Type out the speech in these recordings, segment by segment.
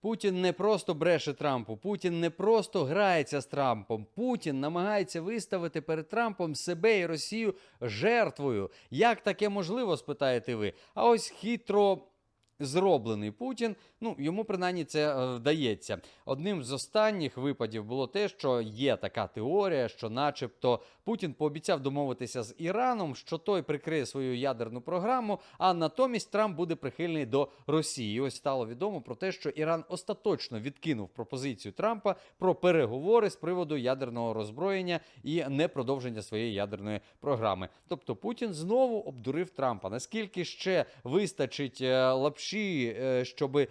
Путін не просто бреше Трампу, Путін не просто грається з Трампом. Путін намагається виставити перед Трампом себе і Росію жертвою. Як таке можливо, спитаєте ви? А ось хитро. Зроблений Путін, ну йому принаймні це е, вдається. Одним з останніх випадів було те, що є така теорія, що, начебто, Путін пообіцяв домовитися з Іраном, що той прикриє свою ядерну програму, а натомість Трамп буде прихильний до Росії. Ось стало відомо про те, що Іран остаточно відкинув пропозицію Трампа про переговори з приводу ядерного роззброєння і непродовження своєї ядерної програми. Тобто Путін знову обдурив Трампа. Наскільки ще вистачить е, лапші, е, щоб е,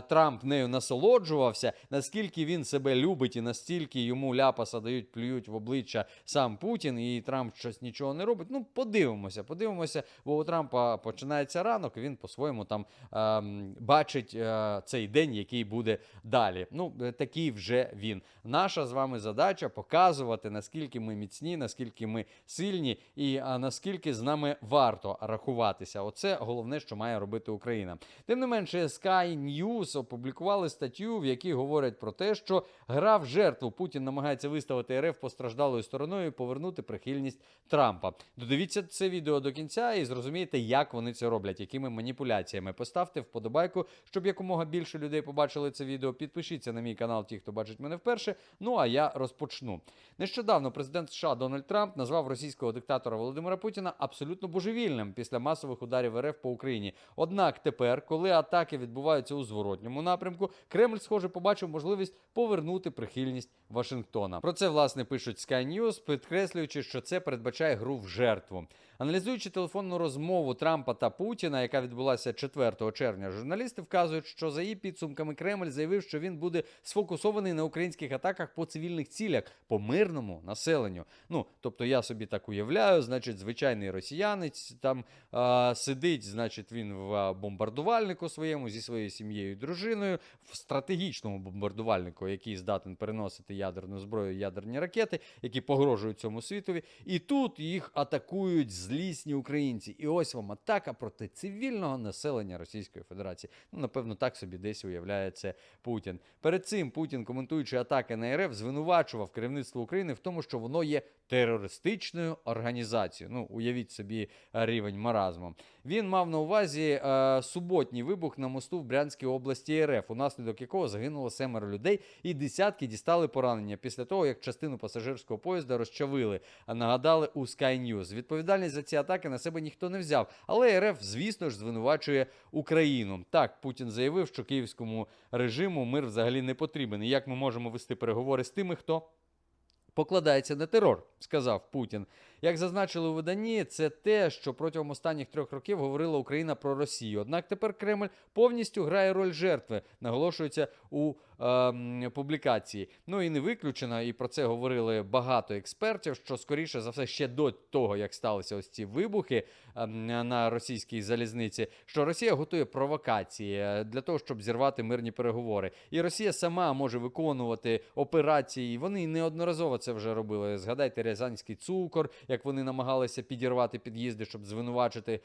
Трамп нею насолоджувався, наскільки він себе любить і настільки йому ляпаса дають, плюють в обличчя сам Путін, і Трамп щось нічого не робить. Ну, подивимося, подивимося, бо у Трампа починається ранок, він по-своєму там ем, бачить е, цей день, який буде далі. Ну, такий вже він. Наша з вами задача показувати, наскільки ми міцні, наскільки ми сильні, і наскільки з нами варто рахуватися. Оце головне, що має робити Україна. Тим не менше, Sky News опублікували статтю, в якій говорять про те, що гра в жертву Путін намагається виставити РФ постраждалою стороною і повернути прихильність Трампа. Додивіться це відео до кінця і зрозумієте, як вони це роблять, якими маніпуляціями. Поставте вподобайку, щоб якомога більше людей побачили це відео. Підпишіться на мій канал, ті, хто бачить мене вперше. Ну а я розпочну. Нещодавно президент США Дональд Трамп назвав російського диктатора Володимира Путіна абсолютно божевільним після масових ударів РФ по Україні. Однак тепер, коли атаки відбуваються у зворотньому напрямку, Кремль, схоже, побачив можливість повернути прихильність Вашингтона. Про це власне пишуть Sky News, підкреслюючи, що це передбачає гру в жертву. Аналізуючи телефонну розмову Трампа та Путіна, яка відбулася 4 червня, журналісти вказують, що за її підсумками Кремль заявив, що він буде сфокусований на українських атаках по цивільних цілях, по мирному населенню. Ну тобто, я собі так уявляю, значить, звичайний росіянець там а, сидить, значить, він в а, бомбардувальнику своєму зі своєю сім'єю і дружиною, в стратегічному бомбардувальнику, який здатен переносити ядерну зброю, ядерні ракети, які погрожують цьому світові. І тут їх атакують злісні українці. І ось вам атака проти цивільного населення Російської Федерації. Ну, напевно, так собі десь уявляє це Путін. Перед цим Путін, коментуючи атаки на РФ, звинувачував керівництво України в тому, що воно є терористичною організацією. Ну, уявіть собі е, рівень маразму. Він мав на увазі е, суботній вибух на мосту в Брянській області РФ, унаслідок якого загинуло семеро людей, і десятки дістали поранення після того, як частину пасажирського поїзда розчавили. А нагадали у Sky News. Відповідальність за ці атаки на себе ніхто не взяв. Але РФ, звісно ж, звинувачує Україну. Так, Путін заявив, що київському режиму мир взагалі не потрібен. І як ми можемо вести переговори з тими, хто покладається на терор, сказав Путін. Як зазначили у виданні, це те, що протягом останніх трьох років говорила Україна про Росію. Однак тепер Кремль повністю грає роль жертви, наголошується у е, публікації. Ну і не виключено, і про це говорили багато експертів. Що скоріше за все, ще до того, як сталися ось ці вибухи е, на російській залізниці, що Росія готує провокації е, для того, щоб зірвати мирні переговори. І Росія сама може виконувати операції. Вони неодноразово це вже робили. Згадайте Рязанський цукор, як вони намагалися підірвати під'їзди, щоб звинувачити е,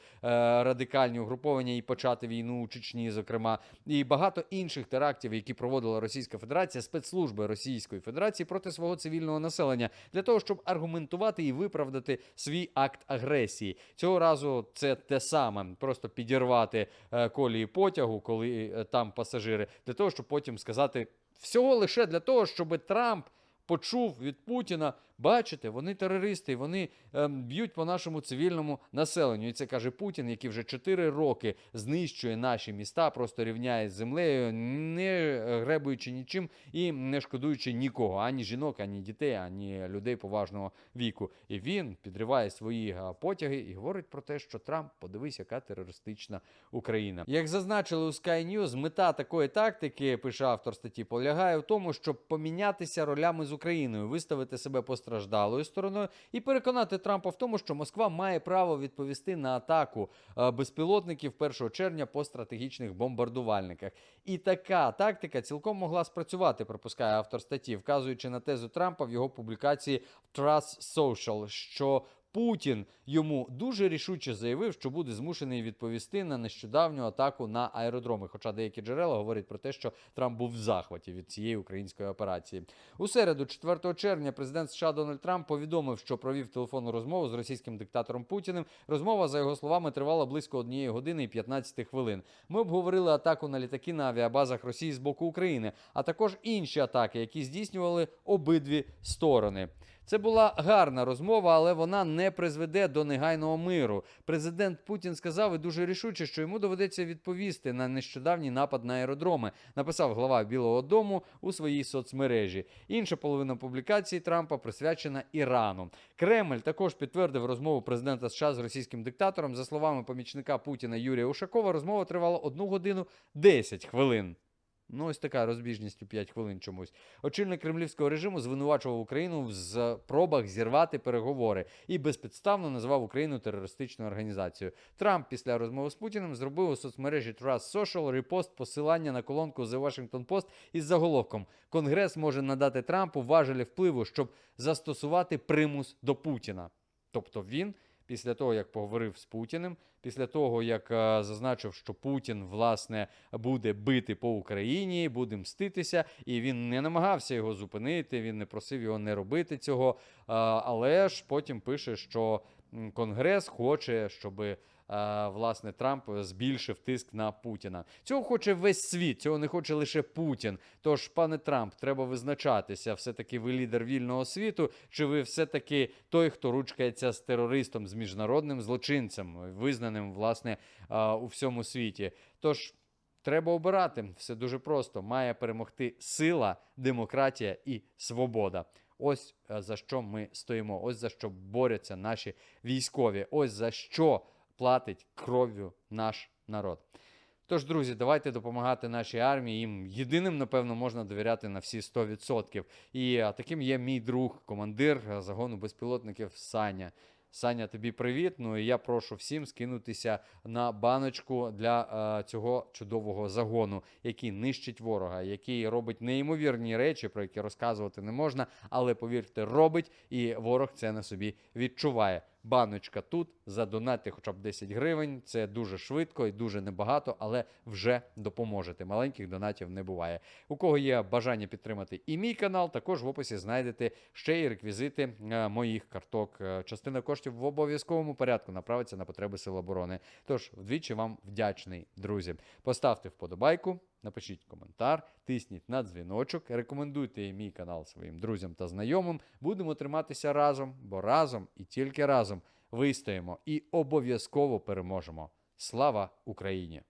радикальні угруповання і почати війну у Чечні, зокрема, і багато інших терактів, які проводила Російська Федерація, спецслужби Російської Федерації проти свого цивільного населення, для того, щоб аргументувати і виправдати свій акт агресії. Цього разу це те саме, просто підірвати е, колії потягу, коли е, там пасажири, для того, щоб потім сказати всього лише для того, щоб Трамп почув від Путіна. Бачите, вони терористи, вони ем, б'ють по нашому цивільному населенню. І це каже Путін, який вже 4 роки знищує наші міста, просто рівняє з землею, не гребуючи нічим і не шкодуючи нікого, ані жінок, ані дітей, ані людей поважного віку. І він підриває свої потяги і говорить про те, що Трамп, подивись, яка терористична Україна. Як зазначили у Sky News, мета такої тактики, пише автор статті, полягає в тому, щоб помінятися ролями з Україною, виставити себе постраждалою стороною і переконати Трампа в тому, що Москва має право відповісти на атаку е, безпілотників 1 червня по стратегічних бомбардувальниках. І така тактика цілком могла спрацювати, припускає автор статті, вказуючи на тезу Трампа в його публікації Trust Social, що Путін йому дуже рішуче заявив, що буде змушений відповісти на нещодавню атаку на аеродроми. Хоча деякі джерела говорять про те, що Трамп був в захваті від цієї української операції. У середу, 4 червня, президент США Дональд Трамп повідомив, що провів телефонну розмову з російським диктатором Путіним. Розмова, за його словами, тривала близько однієї години і 15 хвилин. Ми обговорили атаку на літаки на авіабазах Росії з боку України, а також інші атаки, які здійснювали обидві сторони. Це була гарна розмова, але вона не призведе до негайного миру. Президент Путін сказав і дуже рішуче, що йому доведеться відповісти на нещодавній напад на аеродроми. Написав глава Білого Дому у своїй соцмережі. Інша половина публікації Трампа присвячена Ірану. Кремль також підтвердив розмову президента США з російським диктатором. За словами помічника Путіна Юрія Ушакова, розмова тривала 1 годину 10 хвилин. Ну, ось така розбіжність у 5 хвилин чомусь. Очільник кремлівського режиму звинувачував Україну в спробах зірвати переговори і безпідставно називав Україну терористичною організацією. Трамп після розмови з Путіним зробив у соцмережі Trust Social репост посилання на колонку The Washington Post із заголовком Конгрес може надати Трампу важелі впливу, щоб застосувати примус до Путіна. Тобто він. Після того, як поговорив з Путіним, після того, як е, зазначив, що Путін власне буде бити по Україні, буде мститися, і він не намагався його зупинити, він не просив його не робити цього. е, але ж потім пише, що Конгрес хоче, щоб власне Трамп збільшив тиск на Путіна. Цього хоче весь світ, цього не хоче лише Путін. Тож, пане Трамп, треба визначатися, все-таки ви лідер вільного світу, чи ви все-таки той, хто ручкається з терористом, з міжнародним злочинцем, визнаним власне у всьому світі. Тож. Треба обирати все дуже просто. Має перемогти сила, демократія і свобода. Ось е, за що ми стоїмо. Ось за що борються наші військові. Ось за що платить кров'ю наш народ. Тож, друзі, давайте допомагати нашій армії. Їм єдиним, напевно, можна довіряти на всі 100%. І таким є мій друг, командир е, загону безпілотників Саня. Саня, тобі привіт. Ну і я прошу всім скинутися на баночку для е, цього чудового загону, який нищить ворога, який робить неймовірні речі, про які розказувати не можна, але повірте, робить, і ворог це на собі відчуває. Баночка тут задонати хоча б 10 гривень. Це дуже швидко і дуже небагато, але вже допоможете. Маленьких донатів не буває. У кого є бажання підтримати і мій канал, також в описі знайдете ще й реквізити е, моїх карток. Е, Частина коштів в обов'язковому порядку направиться на потреби Сил оборони. Тож вдвічі вам вдячний, друзі. Поставте вподобайку. Напишіть коментар, тисніть на дзвіночок, рекомендуйте мій канал своїм друзям та знайомим. Будемо триматися разом, бо разом і тільки разом вистоїмо і обов'язково переможемо. Слава Україні!